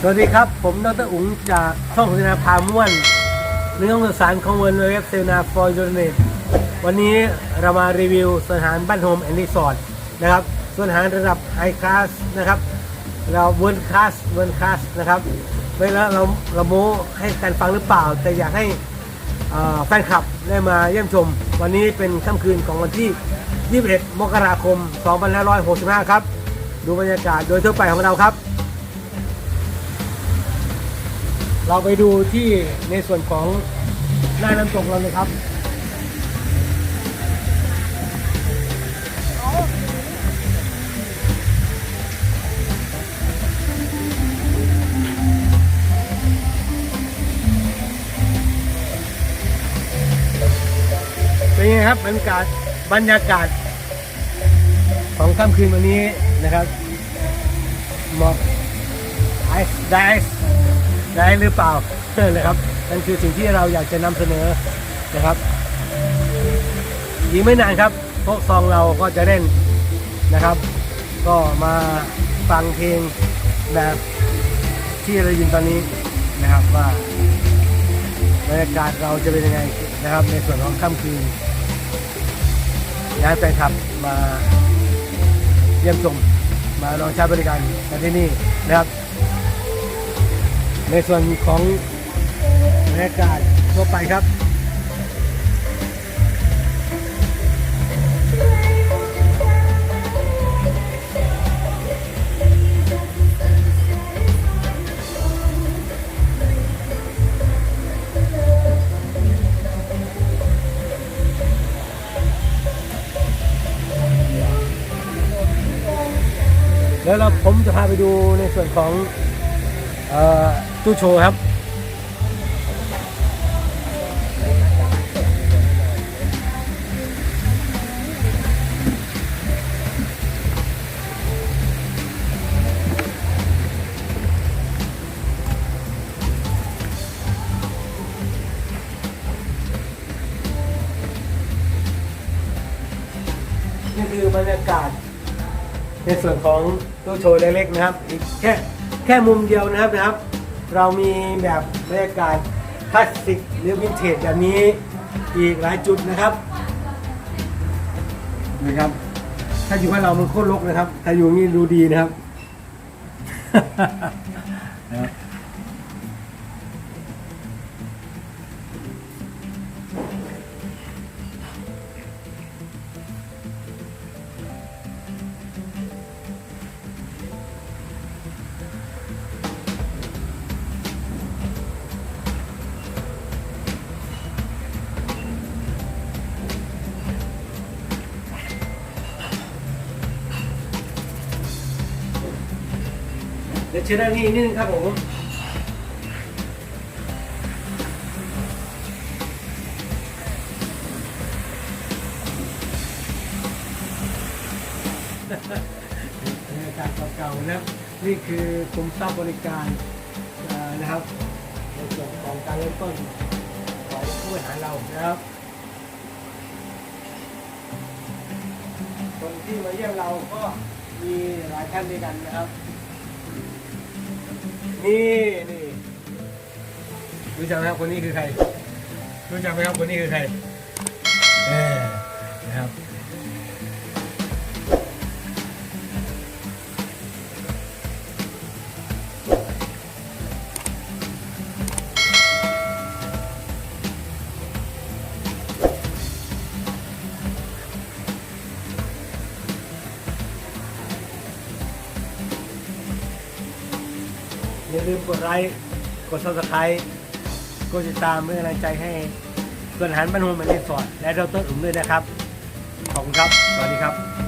สวัสดีครับ ผมดรอุ๋งจากช่องโฆษณาพาม่วนเรื่องสื่อสารของเวิร์นเว็บเซนาฟอร์ยูเนตวันนี้เรามารีวิวสถานบ้านโฮมแอนด์รีสอร์ทนะครับสถานระดับไฮคลาสนะครับ เราเวิร์นคลาสเวิร์นคลาสนะครับเวลาเราเราโม้ให้กันฟังหรือเปล่า แต่อยากให้อ่อแฟนคลับได้มาเยี่ยมชม วันนี้เป็นค่ำคืนของวันที่ 21 มกราคม 2565 ครับ ดูบรรยากาศโดยทั่วไปของเราครับ เราไปดูที่ในส่วนของหน้าน้ำตกเราเลยครับเป็นไงครับบรรยากาศบรรยากาศ ของค่ำคืนวันนี้นะครับหมอกไอซ์ได้ไอซ์ ได้หรือเปล่าเลยครับนั่นคือสิ่งที่เราอยากจะนำเสนอนะครับอีกไม่นานครับโต๊ะซองเราก็จะเล่นนะครับ ก็มาฟังเพลงแบบที่เรายินตอนนี้นะครับว่าบรรยากาศเราจะเป็นยังไงนะครับ ในส่วนของค่ำคืนย้ายแฟนคลับมาเยี่ยมชมมาลองใช้บริการกันที่นี่นะครับ ในส่วนของบรรยากาศทั่วไปครับแล้วเราผมจะพาไปดูในส่วนของเอ่อ ตู้โชว์ครับ นี่คือบรรยากาศ ในส่วนของตู้โชว์เล็กๆนะครับอีกแค่แค่มุมเดียวนะครับนะครับ เรามีแบบบรรยากาศคลาสสิกหรือวินเทจแบบนี้อีกหลายจุดนะครับนะครับ ถ้าอยู่บ้านเรามันโคตรรกนะครับ ถ้าอยู่นี่ดูดีนะครับ เดี๋ยวเชด้านนี้นิดนึงครับผมบรรยากาศเก่าๆนะนี่คือกรมทรัพย์บริการนะครับในส่วนของการเริ่มต้นของผู้บริหารเรานะครับคนที่มาเยี่ยมเราก็มีหลายท่านด้วยกันนะครับ นี่นี่รู้จักไหมครับคนนี้คือใคร รู้จักไหมครับคนนี้คือใครเออนะครับ อย่าลืมกดไลค์กดซับสไครต์กดติดตามเพื่อกำลังใจให้ส่วนหันบ้านโฮมแอนด์รีสอร์ทและดรอุ่มด้วยนะครับ ขอบคุณครับ สวัสดีครับ